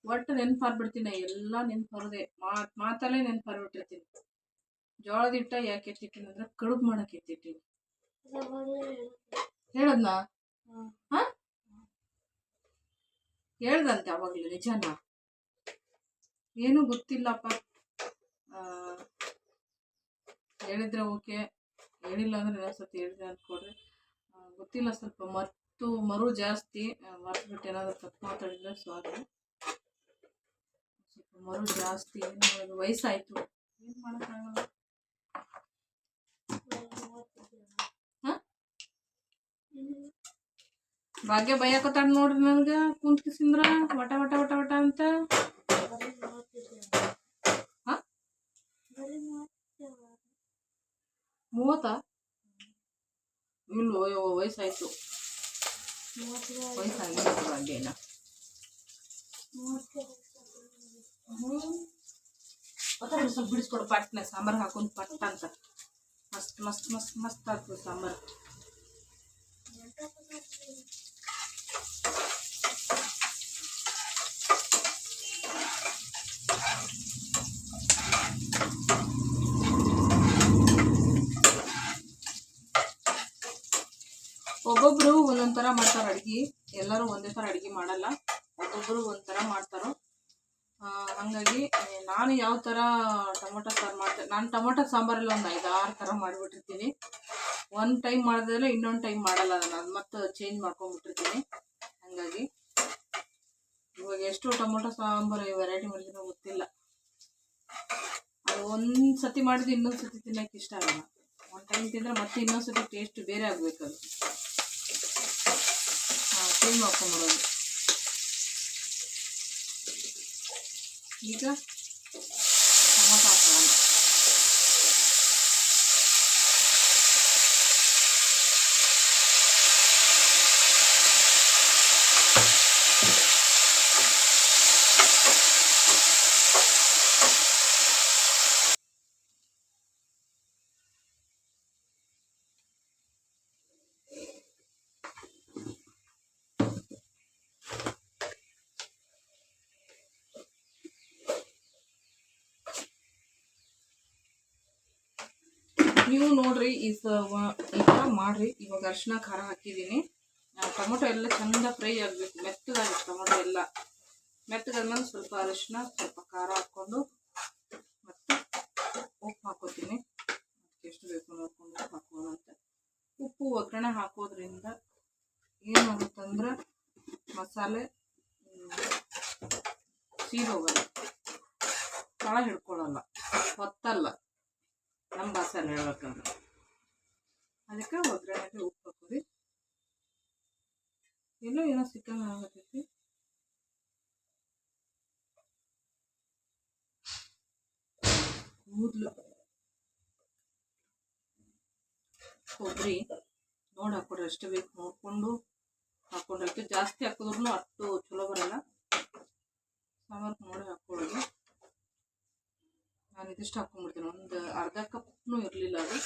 ಒಟ್ಟು ನೆನ್ಪಾರ್ಬಿಡ್ತೀನಿ ಎಲ್ಲ ನೆನ್ಪಾರದೆ ಮಾತ್ ಮಾತಲ್ಲೇ ನೆನ್ಪಾರ್ಬಿಟ್ಟಿರ್ತೀನಿ ಜೋಳದ ಹಿಟ್ಟ ಯಾಕೆ ಎತ್ತಿಟ್ಟಿನಿ ಅಂದ್ರೆ ಕಡುಬು ಮಾಡಕ್ಕೆ ಎತ್ತಿಟ್ಟಿನಿ ಹೇಳದ್ನ? ಹಾ? ಹೇಳ್ದಂತೆ ಅವಾಗ್ಲೇ, ನಿಜಾನ? ಏನು ಗೊತ್ತಿಲ್ಲಪ್ಪ. ಹೇಳಿದ್ರೆ ಓಕೆ, ಹೇಳಿಲ್ಲ ಅಂದ್ರೆ ಇನ್ನೊಂದ್ಸತಿ ಹೇಳಿದೆ ಅಂದ್ಕೊಡ್ರಿ. ಗೊತ್ತಿಲ್ಲ ಸ್ವಲ್ಪ ಮರ್ತು ಮರು ಜಾಸ್ತಿ ಮರ್ತ್ಬಿಟ್ಟು ಏನಾದರೂ ತಪ್ಪು ಮಾತಾಡಿದ್ರೆ ಸಾರಿ ಸ್ವಲ್ಪ ಮರು ಜಾಸ್ತಿ ಏನು ಮಾಡೋದು ವಯಸ್ಸಾಯ್ತು. ಏನು ಮಾಡೋಕ್ಕಾಗಲ್ಲ ಭಾಗ್ಯ ಬೈಯಾಕತ್ತಾಳ ನೋಡ್ರಿ ನನಗೆ ಕುಂತ್ಕಿಸಿಂದ್ರ ವಟ ವಟ ವಟ ವಟ ಅಂತ. ಮೂವತ್ತ? ಇಲ್ಲೋ ವಯಸ್ಸಾಯ್ತು. ವಯಸ್ಸಾಗಿಲ್ಲ ಭಾಗ್ಯನ ಗೊತ್ತಾಗ ಸ್ವಲ್ಪ ಬಿಡಿಸ್ಕೊಡು ಪಟ್ನೆ ಸಾಂಬಾರು ಹಾಕೊಂಡು ಪಟ್ಟ ಅಂತ ಮಸ್ತ್ ಮಸ್ತ್ ಮಸ್ತ್ ಮಸ್ತ್ ಆಗ್ತದೆ ಸಾಂಬಾರು ಒಬ್ಬೊಬ್ರು ಮಾಡ್ತಾರೆ ಅಡುಗೆ. ಎಲ್ಲರೂ ಒಂದೇ ಥರ ಅಡುಗೆ ಮಾಡಲ್ಲ. ಒಬ್ಬೊಬ್ಬರು ಒಂಥರ ಮಾಡ್ತಾರೋ. ಹಂಗಾಗಿ ನಾನು ಯಾವ ಥರ ಟೊಮೊಟೊ ಸಾರು ಮಾಡ್ತೇನೆ ನಾನು ಟೊಮೊಟೊ ಸಾಂಬಾರಲ್ಲಿ ಒಂದು ಆರು ಥರ ಮಾಡಿಬಿಟ್ಟಿರ್ತೀನಿ. ಒಂದು ಟೈಮ್ ಮಾಡಿದ್ರೆ ಇನ್ನೊಂದು ಟೈಮ್ ಮಾಡಲ್ಲ ನಾನು ಅದು ಮತ್ತೆ ಚೇಂಜ್ ಮಾಡ್ಕೊಂಡ್ಬಿಟ್ಟಿರ್ತೀನಿ. ಹಂಗಾಗಿ ಇವಾಗ ಎಷ್ಟು ಟೊಮೊಟೊ ಸಾಂಬಾರು ವೆರೈಟಿ ಮಾಡಿದ್ರೆ ಗೊತ್ತಿಲ್ಲ. ಅದು ಒಂದು ಸತಿ ಮಾಡಿದ್ರೆ ಇನ್ನೊಂದು ಸತಿ ತಿನ್ನೋಕೆ ಇಷ್ಟ ಆಗಲ್ಲ. ಒಂದು ಟೈಮ್ ತಿಂದರೆ ಮತ್ತೆ ಇನ್ನೊಂದು ಸತಿ ಟೇಸ್ಟ್ ಬೇರೆ ಆಗ್ಬೇಕು ಅದು ಚೇಂಜ್ ಮಾಡ್ಕೊಂಬಿಡೋದು ಈಗ ಟೊಮೊಟೊ ಹಾಕೋಣ ನೀವು ನೋಡ್ರಿ ಈ ಥರ ಮಾಡಿರಿ. ಇವಾಗ ಅರಿಶಿನ ಖಾರ ಹಾಕಿದ್ದೀನಿ. ಟೊಮೊಟೊ ಎಲ್ಲ ಚೆಂದ ಫ್ರೈ ಆಗಬೇಕು. ಮೆತ್ತಗಾಗುತ್ತೆ ಟೊಮೊಟೊ ಎಲ್ಲ. ಮೆತ್ತಗಾದ್ಮೇಲೆ ಸ್ವಲ್ಪ ಅರಿಶಿನ ಸ್ವಲ್ಪ ಖಾರ ಹಾಕ್ಕೊಂಡು ಮತ್ತು ಉಪ್ಪು ಹಾಕೋತೀನಿ. ಎಷ್ಟು ಬೇಕು ನೋಡ್ಕೊಂಡು ಉಪ್ಪು ಅಂತ. ಉಪ್ಪು ಒಗ್ಗರಣೆ ಹಾಕೋದ್ರಿಂದ ಏನು ಏನಾಗುತ್ತಂದ್ರೆ ಮಸಾಲೆ ಸೀದೋಗಲ್ಲ ತಳ ಹಿಡ್ಕೊಳ್ಳಲ್ಲ ಹೊತ್ತಲ್ಲ. ನಮ್ಮ ಭಾಷೆಯಲ್ಲಿ ಹೇಳ್ಬೇಕಂದ್ರೆ ಅದಕ್ಕೆ ಒಗ್ಗರಣೆಗೆ ಉಪ್ಪು ಹಾಕೋರಿ. ಎಲ್ಲೋ ಏನೋ ಸಿಕ್ಕಂಗೆ ಆಗತೈತಿ. ಕೂದಲು. ಕೊಬ್ಬರಿ ನೋಡಿ ಹಾಕೊಡ್ರಿ ಎಷ್ಟು ಬೇಕು ನೋಡಿಕೊಂಡು ಹಾಕೊಂಡ್ರೆ ಜಾಸ್ತಿ ಹಾಕಿದ್ರು ಅಷ್ಟು ಚಲೋ ಬರಲ್ಲ. ಸಾಂಬಾರ್ ನೋಡಿ ಹಾಕೊಳ್ಳೋದು ನಾನು ಇದಿಷ್ಟು ಹಾಕೊಂಡ್ಬಿಡ್ತೀನಿ. ಒಂದು ಅರ್ಧ ಕಪ್ನು ಇರಲಿಲ್ಲ ಅದು.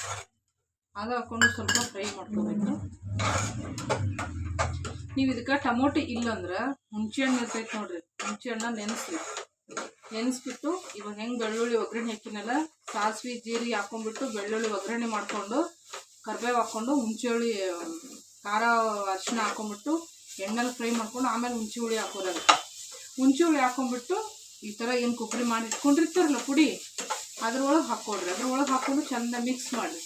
ಅದು ಹಾಕ್ಕೊಂಡು ಸ್ವಲ್ಪ ಫ್ರೈ ಮಾಡ್ಕೋಬೇಕು. ನೀವು ಇದಕ್ಕೆ ಟೊಮೊಟೊ ಇಲ್ಲಂದ್ರೆ ಹುಣ್ಸೆ ಹಣ್ಣು ಇರ್ತೈತೆ ನೋಡ್ರಿ. ಹುಣ್ಸೆ ಹಣ್ಣ ನೆನೆಸ್ರಿ. ನೆನೆಸ್ಬಿಟ್ಟು ಇವಾಗ ಹೆಂಗೆ ಬೆಳ್ಳುಳ್ಳಿ ಒಗ್ಗರಣೆ ಹಾಕಿನಲ್ಲ ಸಾಸಿವೆ, ಜೀರಿಗೆ ಹಾಕೊಂಡ್ಬಿಟ್ಟು ಬೆಳ್ಳುಳ್ಳಿ ಒಗ್ಗರಣೆ ಮಾಡಿಕೊಂಡು ಕರ್ಬೇವು ಹಾಕ್ಕೊಂಡು ಹುಣ್ಸೆ ಹುಳಿ ಖಾರ ಅರಿಶಿನ ಹಾಕೊಂಡ್ಬಿಟ್ಟು ಎಣ್ಣೆಲಿ ಫ್ರೈ ಮಾಡ್ಕೊಂಡು ಆಮೇಲೆ ಹುಣಸೆ ಹುಳಿ ಹಾಕೋದಾಗುತ್ತೆ ಹುಣಸೆ ಈ ಥರ ಏನು ಕೊಬ್ಬರಿ ಮಾಡಿ ಇಟ್ಕೊಂಡಿರ್ತಾರಲ್ಲ ಪುಡಿ, ಅದ್ರೊಳಗೆ ಹಾಕ್ಕೊಡ್ರಿ. ಅದ್ರೊಳಗೆ ಹಾಕ್ಕೊಂಡು ಚೆಂದ ಮಿಕ್ಸ್ ಮಾಡಿ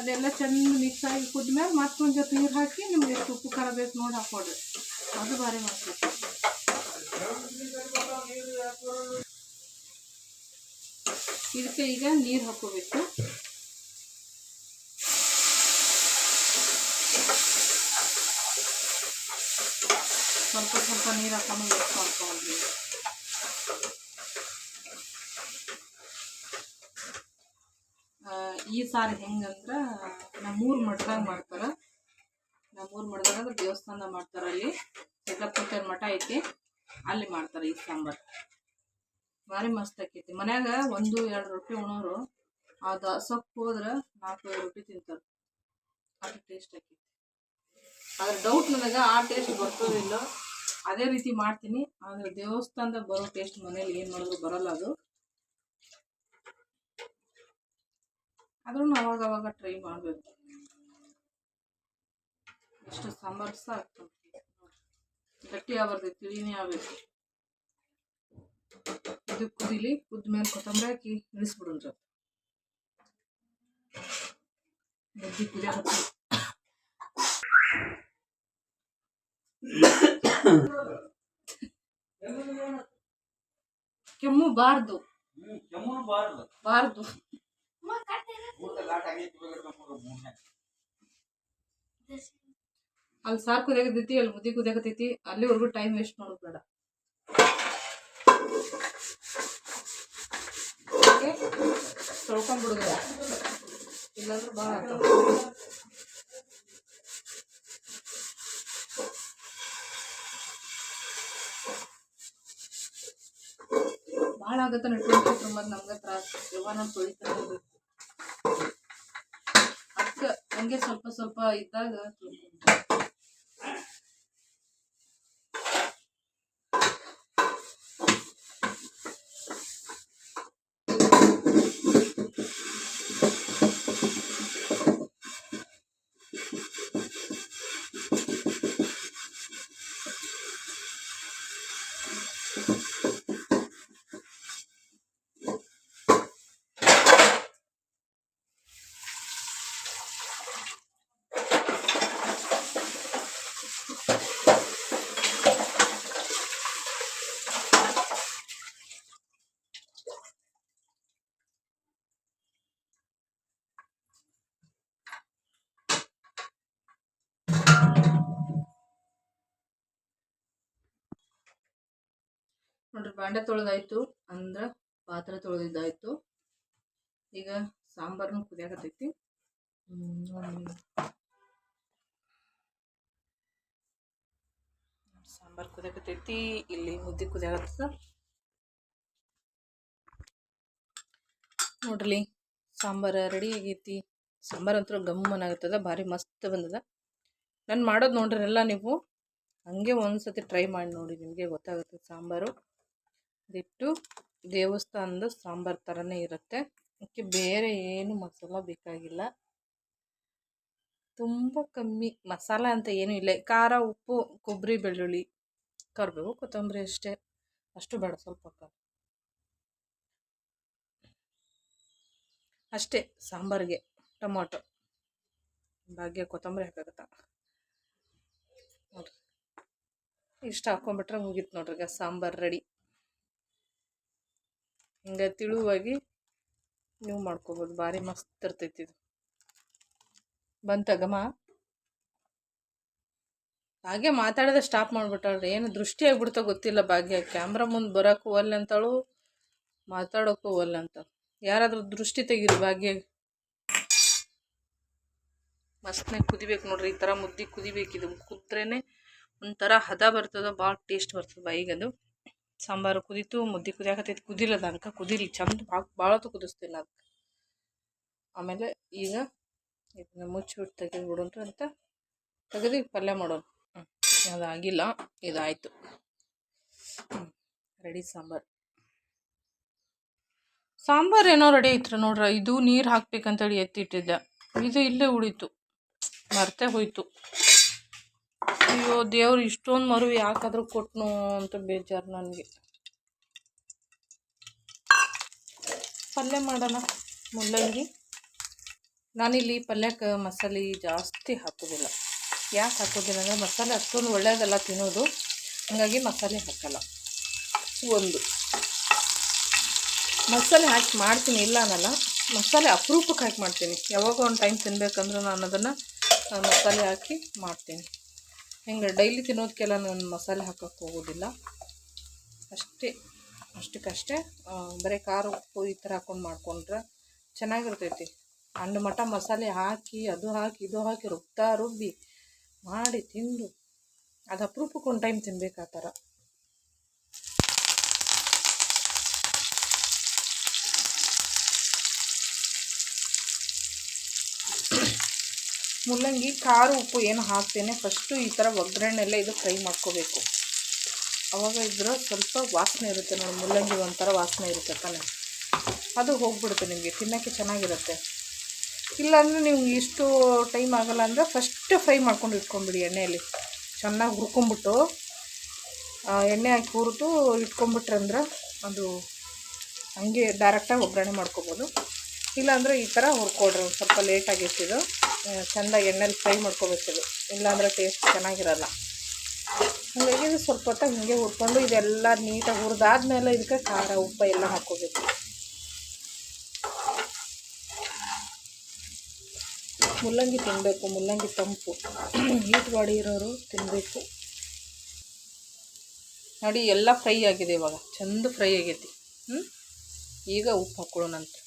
ಅದೆಲ್ಲ ಚೆಂದ ಮಿಕ್ಸ್ ಆಗಿ ಕುದ್ಮೇಲೆ ಮತ್ತೊಂದು ಜೊತೆ ನೀರು ಹಾಕಿ ನಿಮ್ಗೆ ಎಷ್ಟು ಉಪ್ಪು ಖಾರ ಬೇಕು ನೋಡಿ ಹಾಕೊಡ್ರಿ ಅದು ಭಾರಿ ಮಸ್ತ್ ಇದಕ್ಕೆ ಈಗ ನೀರು ಹಾಕೋಬೇಕು ಸ್ವಲ್ಪ ಸ್ವಲ್ಪ ನೀರು ಹಾಕೊಂಡು ಮಿಕ್ಸ್ ಈ ಸಾರು ಹೆಂಗಂದ್ರ ನಮ್ಮೂರ್ ಮಠದಾಗ ಮಾಡ್ತಾರೆ. ನಮ್ಮೂರ್ ಮಠದಾಗ ಅಂದ್ರೆ ದೇವಸ್ಥಾನ ಮಾಡ್ತಾರ ಅಲ್ಲಿ. ಸಿದ್ದಪ್ಪನ ಮಠ ಐತಿ. ಅಲ್ಲಿ ಮಾಡ್ತಾರ ಈ ಸಾಂಬಾರ್. ಭಾರಿ ಮಸ್ತ್ ಆಕೈತಿ. ಮನ್ಯಾಗ ಒಂದು, ಎರಡು ರೊಟ್ಟಿ ಉಣೋರು. ಆ ಸೊಪ್ಪು ಹೋದ್ರೆ ನಾಲ್ಕು ರೊಟ್ಟಿ ತಿಂತಾರೆ. ಅದು ಟೇಸ್ಟ್ ಆಕೈತಿ. ಅದ್ರ ಡೌಟ್ ನನಗೆ ಆ ಟೇಸ್ಟ್ ಬರ್ತದಿಲ್ಲ ಅದೇ ರೀತಿ ಮಾಡ್ತೀನಿ. ಆದ್ರೆ ದೇವಸ್ಥಾನದಾಗ ಬರೋ ಟೇಸ್ಟ್ ಮನೇಲಿ ಏನು ಮಾಡಿದ್ರು ಬರಲ್ಲ ಅದು. ಆದ್ರೂ ಅವಾಗ ಅವಾಗ ಟ್ರೈ ಮಾಡ್ಬೇಕು. ಎಷ್ಟು ಸಾಂಬಾರು ಸಹ ಆಗ್ತದೆ. ಗಟ್ಟಿ ಆಗ್ಬಾರ್ದು ತಿಳಿನೇ ಆಗ್ಬೇಕು. ಇದು ಕುದಿಲಿ ಕುದ್ದ ಮೇಲೆ ಕೊತ್ತಂಬರಿ ಹಾಕಿ ಇಳಿಸ್ಬಿಡೋಣ ಗದ್ದಿ ಕುದಿಯ ಕೆಮ್ಮು ಬಾರ್ದು. ಬಾರ್ದು. ಬಾರದು. ಅಲ್ಲಿ ಸಾರು ಕುದಿಯಾಕತೈತಿ ಅಲ್ಲಿ ಮುದ್ದೆ ಕುದಿಯಾಕತೈತಿ ಅಲ್ಲಿವರೆಗೂ ಟೈಮ್ ವೇಸ್ಟ್ ಮಾಡೋದು ಬೇಡ. ತೊಳ್ಕೊಂಡ್ಬಿಡುದ ಇಲ್ಲಾಂದ್ರೆ ಭಾಳ ಭಾಳ ಆಗತ್ತ ಮತ್ತೆ ನಮ್ಗೆ ತ್ರಾಸ. ಯಾವಾಗ ತೊಳಿತಾ ಅಕ್ಕ ಹಂಗೆ ಸ್ವಲ್ಪ ಸ್ವಲ್ಪ ಇದ್ದಾಗ ಬಾಂಡೆ ತೊಳೆದಾಯ್ತು ಅಂದ್ರೆ ಪಾತ್ರೆ ತೊಳೆದಿದ್ದಾಯ್ತು. ಈಗ ಸಾಂಬಾರ್ನು ಕುದಿಯಾಕತ್ತೈತಿ. ಸಾಂಬಾರ್ ಕುದಿಯಾಕತೈತಿ ಇಲ್ಲಿ ಮುದ್ದೆ ಕುದಿಯಾಕತ್ತ ನೋಡ್ರಿ, ಸಾಂಬಾರ ರೆಡಿ ಆಗೈತಿ. ಸಾಂಬಾರ್ ಅಂತೂ ಗಮ್ಮನಾಗತ್ತದ ಭಾರಿ ಮಸ್ತ್ ಬಂದದ. ನಾನು ಮಾಡೋದು ನೋಡ್ರಿ ಎಲ್ಲ ನೀವು. ಹಂಗೆ ಒಂದ್ಸತಿ ಟ್ರೈ ಮಾಡಿ ನೋಡಿ, ನಿಮಗೆ ಗೊತ್ತಾಗುತ್ತೆ ಸಾಂಬಾರು. ಇದಿಟ್ಟು ದೇವಸ್ಥಾನದ ಸಾಂಬಾರ್ ಥರನೇ ಇರುತ್ತೆ. ಅದಕ್ಕೆ ಬೇರೆ ಏನು ಮಸಾಲ ಬೇಕಾಗಿಲ್ಲ. ತುಂಬ ಕಮ್ಮಿ ಮಸಾಲ ಅಂತ ಏನೂ ಇಲ್ಲ. ಖಾರ, ಉಪ್ಪು, ಕೊಬ್ಬರಿ, ಬೆಳ್ಳುಳ್ಳಿ, ಕರಿಬೇವು, ಕೊತ್ತಂಬರಿ ಅಷ್ಟೇ. ಅಷ್ಟು ಬೇಡ ಸ್ವಲ್ಪ. ಅಷ್ಟೇ ಸಾಂಬಾರಿಗೆ ಟೊಮೊಟೊ. ಭಾಗ್ಯ ಕೊತ್ತಂಬರಿ ಹಾಕಾಕತ್ತ ನೋಡ್ರಿ. ಇಷ್ಟು ಹಾಕೊಂಡ್ಬಿಟ್ರೆ ಮುಗೀತು ನೋಡ್ರಿ ಸಾಂಬಾರು ರೆಡಿ. ಹಿಂಗೆ ತಿಳುವಾಗಿ ನೀವು ಮಾಡ್ಕೋಬೋದು. ಭಾರಿ ಮಸ್ತ್ ಇರ್ತೈತಿ ಇದು. ಬಂತ ಗಮ ಹಾಗೆ ಮಾತಾಡೋದೇ ಸ್ಟಾಪ್ ಮಾಡ್ಬಿಟ್ಟಾಳ್ರಿ. ಏನು ದೃಷ್ಟಿ ಆಗ್ಬಿಡ್ತಾ ಗೊತ್ತಿಲ್ಲ ಭಾಗ್ಯ. ಕ್ಯಾಮ್ರಾ ಮುಂದೆ ಬರೋಕ್ಕೂ ಒಲ್ಲೆ ಅಂತಾಳು ಮಾತಾಡೋಕ್ಕೂ ಒಲ್ಲೆ ಅಂತ ಯಾರಾದರೂ ದೃಷ್ಟಿ ತೆಗೀರಿ ಭಾಗ್ಯ. ಮಸ್ತ್ನಾಗ ಕುದಿಬೇಕು ನೋಡ್ರಿ. ಈ ಥರ ಮುದ್ದೆ ಕುದಿಬೇಕು ಇದು ಕುದ್ರೇನೆ ಒಂಥರ ಹದ ಬರ್ತದ, ಭಾಳ ಟೇಸ್ಟ್ ಬರ್ತದೆ ಬಾಯಿಗದು ಸಾಂಬಾರು ಕುದೀತು, ಮುದ್ದೆ ಕುದಿಯಾಕತ್ತೈತಿ ಕುದಿಲದ ಅನ್ಕ ಕುದಿಲಿ. ಚಂದ ಭಾಳ ಭಾಳ ಹೊತ್ತು ಕುದಿಸ್ತೀನಿ ಅದಕ್ಕೆ ಆಮೇಲೆ ಈಗ ಇದನ್ನ ಮುಚ್ಚಿಬಿಟ್ಟು ತೆಗೆದ್ಬಿಡೋಣ್ರಿ ಅಂತ ತೆಗೆದು ಪಲ್ಯ ಮಾಡೋಣ. ಅದಾಗಿಲ್ಲ ಇದಾಯಿತು. ರೆಡಿ ಸಾಂಬಾರು. ಸಾಂಬಾರು ಏನೋ ರೆಡಿ ಐತ್ರಿ ನೋಡ್ರಿ, ಇದು ನೀರು ಹಾಕ್ಬೇಕಂತೇಳಿ ಎತ್ತಿಟ್ಟಿದ್ದೆ. ಇದು ಇಲ್ಲೇ ಉಳಿತು. ಮರ್ತೆ ಹೋಯ್ತು. ಅಯ್ಯೋ, ದೇವ್ರು ಇಷ್ಟೊಂದು ಮರು ಯಾಕಾದ್ರೂ ಕೊಟ್ನು ಅಂತ ಬೇಜಾರು ನನಗೆ. ಪಲ್ಯ ಮಾಡೋಣ ಮುಲ್ಲಂಗಿ ನಾನಿಲ್ಲಿ ಪಲ್ಯಕ್ಕೆ ಮಸಾಲೆ ಜಾಸ್ತಿ ಹಾಕೋದಿಲ್ಲ. ಯಾಕೆ ಹಾಕೋದಿಲ್ಲ ಅಂದರೆ ಮಸಾಲೆ ಅಷ್ಟೊಂದು ಒಳ್ಳೆಯದಲ್ಲ ತಿನ್ನೋದು. ಹಾಗಾಗಿ ಮಸಾಲೆ ಹಾಕಲ್ಲ. ಒಂದು. ಮಸಾಲೆ ಹಾಕಿ ಮಾಡ್ತೀನಿ, ಇಲ್ಲ ಅನ್ನಲ್ಲ. ಮಸಾಲೆ ಅಪರೂಪಕ್ಕೆ ಹಾಕಿ ಮಾಡ್ತೀನಿ. ಯಾವಾಗ ಒಂದು ಟೈಮ್ ತಿನ್ಬೇಕಂದ್ರೆ ನಾನು ಅದನ್ನು ಮಸಾಲೆ ಹಾಕಿ ಮಾಡ್ತೀನಿ. ಹಿಂಗೆ ಡೈಲಿ ತಿನ್ನೋದಕ್ಕೆಲ್ಲ ನಾನು ಮಸಾಲೆ ಹಾಕೋಕ್ಕೆ ಹೋಗೋದಿಲ್ಲ. ಅಷ್ಟೇ, ಅಷ್ಟಕ್ಕಷ್ಟೇ ಬರೀ ಖಾರ, ಉಪ್ಪು ಈ ಥರ ಹಾಕ್ಕೊಂಡು ಮಾಡ್ಕೊಂಡ್ರೆ ಚೆನ್ನಾಗಿರ್ತೈತಿ. ಅಂಡ್ ಮಟ ಮಸಾಲೆ ಹಾಕಿ, ಅದು ಹಾಕಿ, ಇದು ಹಾಕಿ, ರುಬ್ತಾ ರುಬ್ಬಿ ಮಾಡಿ ತಿಂದು, ಅದು ಅಪರೂಪಕ್ಕೆ ಒಂದು ಟೈಮ್ ತಿನ್ಬೇಕು ಆ ಥರ. ಮುಲ್ಲಂಗಿ, ಖಾರ ಉಪ್ಪು ಏನು ಹಾಕ್ತೇನೆ. ಫಸ್ಟು ಈ ಥರ ಒಗ್ಗರಣೆಲ್ಲ ಇದು ಫ್ರೈ ಮಾಡ್ಕೋಬೇಕು. ಅವಾಗ ಇದ್ರೆ ಸ್ವಲ್ಪ ವಾಸನೆ ಇರುತ್ತೆ ನೋಡಿ, ಮುಲ್ಲಂಗಿ ಒಂಥರ ವಾಸನೆ ಇರುತ್ತೆ ತಾನೆ. ಅದು ಹೋಗ್ಬಿಡುತ್ತೆ ನಿಮಗೆ, ತಿನ್ನೋಕ್ಕೆ ಚೆನ್ನಾಗಿರುತ್ತೆ. ಇಲ್ಲಾಂದರೆ ನೀವು ಇಷ್ಟು ಟೈಮ್ ಆಗಲ್ಲ ಅಂದರೆ ಫಸ್ಟ್ ಫ್ರೈ ಮಾಡ್ಕೊಂಡು ಇಟ್ಕೊಂಬಿಡಿ ಎಣ್ಣೆಯಲ್ಲಿ. ಚೆನ್ನಾಗಿ ಹುರ್ಕೊಂಬಿಟ್ಟು ಎಣ್ಣೆ ಹಾಕಿ ಹುರಿದು ಇಟ್ಕೊಂಬಿಟ್ರೆ ಅಂದ್ರೆ ಅದು ಹಂಗೆ ಡೈರೆಕ್ಟಾಗಿ ಒಗ್ಗರಣೆ ಮಾಡ್ಕೊಬೋದು. ಇಲ್ಲಾಂದರೆ ಈ ಥರ ಹುರ್ಕೊಡ್ರಿ ಸ್ವಲ್ಪ ಲೇಟ್ ಎತ್ತಿದು ಚೆಂದ ಎಣ್ಣೆಲಿ ಫ್ರೈ ಮಾಡ್ಕೋಬೇಕಿದು. ಇಲ್ಲಾಂದರೆ ಟೇಸ್ಟ್ ಚೆನ್ನಾಗಿರಲ್ಲ. ಹಾಗಾಗಿ ಇದು ಸ್ವಲ್ಪ ಹೊತ್ತಾಗಿ ಹಿಂಗೆ ಹುರ್ಕೊಂಡು ಇದೆಲ್ಲ ನೀಟಾಗಿ ಹುರಿದಾದ್ಮೇಲೆ ಇದಕ್ಕೆ ಖಾರ, ಉಪ್ಪು ಎಲ್ಲ ಹಾಕ್ಕೋಬೇಕು. ಮುಲ್ಲಂಗಿ ತಿನ್ನಬೇಕು ಮುಲ್ಲಂಗಿ ತಂಪು. ಹೀಟ್ ಬಾಡಿ ಇರೋರು ತಿನ್ನಬೇಕು ನೋಡಿ, ಎಲ್ಲ ಫ್ರೈ ಆಗಿದೆ ಇವಾಗ. ಚಂದ ಫ್ರೈ ಆಗೈತಿ. ಈಗ ಉಪ್ಪು ಹಾಕ್ಕೊಳ್ಳೋಣಂತೆ.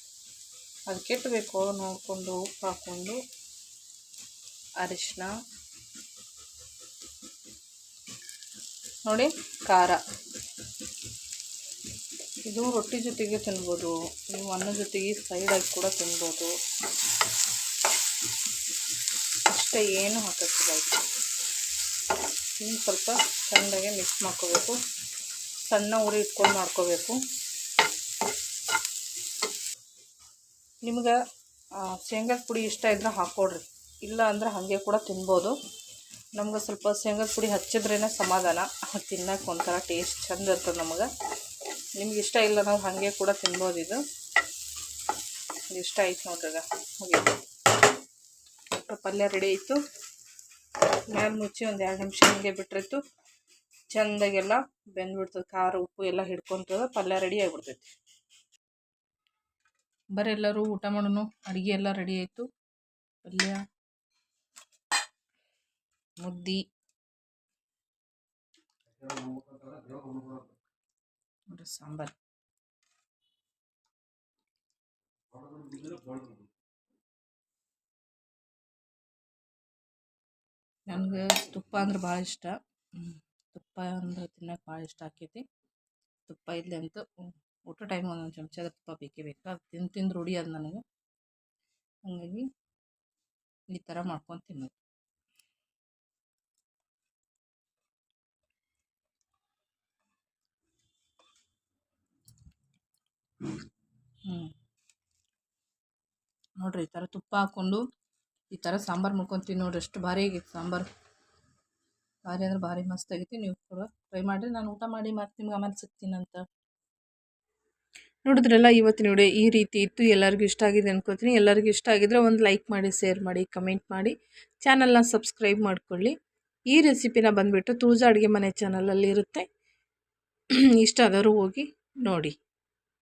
ಅದು ಕೆಟ್ಟಬೇಕು ನೋಡಿಕೊಂಡು ಉಪ್ಪು ಹಾಕ್ಕೊಂಡು. ಅರಿಶಿನ. ನೋಡಿ, ಖಾರ. ಇದು ರೊಟ್ಟಿ ಜೊತೆಗೆ ತಿನ್ಬೋದು. ನೀವು ಅನ್ನ ಜೊತೆಗೆ ಸೈಡಾಗಿ ಕೂಡ ತಿನ್ಬೋದು. ಅಷ್ಟೇ, ಏನು ಇದಕ್ಕೆ. ಇನ್ನು ಸ್ವಲ್ಪ ಚೆಂದಾಗೆ ಮಿಕ್ಸ್ ಮಾಡ್ಕೋಬೇಕು. ಸಣ್ಣ ಉರಿ ಇಟ್ಕೊಂಡು ಮಾಡ್ಕೋಬೇಕು. ನಿಮ್ಗೆ ಶೇಂಗಾದ ಪುಡಿ ಇಷ್ಟ ಇದ್ರೆ ಹಾಕ್ಕೊಡ್ರಿ. ಇಲ್ಲ ಅಂದ್ರೆ ಹಾಗೆ ಕೂಡ ತಿನ್ಬೋದು. ನಮ್ಗೆ ಸ್ವಲ್ಪ ಶೇಂಗಾ ಪುಡಿ ಹಚ್ಚಿದ್ರೇ ಸಮಾಧಾನ. ತಿನ್ನೋಕೆ ಒಂಥರ ಟೇಸ್ಟ್ ಚಂದ ಇರ್ತದೆ ನಮಗೆ. ನಿಮ್ಗೆ ಇಷ್ಟ ಇಲ್ಲ ನಾವು ಹಾಗೆ ಕೂಡ ತಿನ್ಬೋದು ಇದು. ಇಷ್ಟ ಆಯ್ತು ನೋಡ್ರಿ ಹೋಗಿ. ಒಟ್ಟು ಪಲ್ಯ ರೆಡಿ ಆಯಿತು. ಮ್ಯಾಲೆ ಮುಚ್ಚಿ ಒಂದು ಎರಡು ನಿಮಿಷ ಹಿಂಗೆ ಬಿಟ್ಟಿರ್ತು ಚೆಂದಾಗೆಲ್ಲ ಬೆಂದ್ಬಿಡ್ತದೆ. ಖಾರ, ಉಪ್ಪು ಎಲ್ಲ ಹಿಡ್ಕೊತದ. ಪಲ್ಯ ರೆಡಿ ಆಗಿಬಿಡ್ತೈತಿ. ಬರೀ ಎಲ್ಲರೂ ಊಟ ಮಾಡೋಣ ಅಡುಗೆ ಎಲ್ಲ ರೆಡಿ ಆಯಿತು. ಪಲ್ಯ. ಮುದ್ದಿ. ನೋಡ್ರಿ ಸಾಂಬಾರು. ನನಗೆ ತುಪ್ಪ ಅಂದ್ರೆ ಭಾಳ ಇಷ್ಟ. ತುಪ್ಪ ಅಂದ್ರೆ ತಿನ್ನಕ್ಕೆ ಭಾಳ ಇಷ್ಟ ಆಕೈತಿ. ತುಪ್ಪ ಇದ್ಲಿ ಅಂತೂ ಊಟ ಟೈಮ್ ಒಂದೊಂದು ಚಮಚದ ತುಪ್ಪ ಬೇಕೇ ಬೇಕು. ಅದು ತಿಂದು ತಿಂದು ರೂಢಿ ಅದು ನನಗೆ. ಹಾಗಾಗಿ ಈ ಥರ ಮಾಡ್ಕೊಂಡು ತಿನ್ನೋದು. ಹ್ಞೂ ನೋಡ್ರಿ, ಈ ಥರ ತುಪ್ಪ ಹಾಕ್ಕೊಂಡು ಈ ಥರ ಸಾಂಬಾರು ಮುಳ್ಕೊತೀನಿ ನೋಡ್ರಿ ಎಷ್ಟು ಭಾರಿ ಆಗೈತೆ ಸಾಂಬಾರು. ಭಾರಿ ಅಂದ್ರೆ ಭಾರಿ, ಮಸ್ತ್ ಆಗೈತಿ, ನೀವು ಕೂಡ ಟ್ರೈ ಮಾಡಿರಿ, ನಾನು ಊಟ ಮಾಡಿ ಮತ್ತೆ ನಿಮ್ಗೆ ಆಮೇಲೆ ಸಿಗ್ತೀನಂತ ನೋಡಿದ್ರಲ್ಲ, ಇವತ್ತು ನೋಡಿ ಈ ರೀತಿ ಇತ್ತು, ಎಲ್ಲರಿಗೂ ಇಷ್ಟ ಆಗಿದೆ ಅನ್ಕೋತೀನಿ. ಎಲ್ಲರಿಗೂ ಇಷ್ಟ ಆಗಿದ್ರೆ ಒಂದು ಲೈಕ್ ಮಾಡಿ ಶೇರ್ ಮಾಡಿ ಕಮೆಂಟ್ ಮಾಡಿ. ಚಾನಲ್ನ ಸಬ್ಸ್ಕ್ರೈಬ್ ಮಾಡ್ಕೊಳ್ಳಿ. ಈ ರೆಸಿಪಿನ ಬಂದುಬಿಟ್ಟು ತುಳಜಾ ಅಡುಗೆ ಮನೆ ಚಾನಲಲ್ಲಿ ಇರುತ್ತೆ. ಇಷ್ಟ ಆದರೂ ಹೋಗಿ ನೋಡಿ.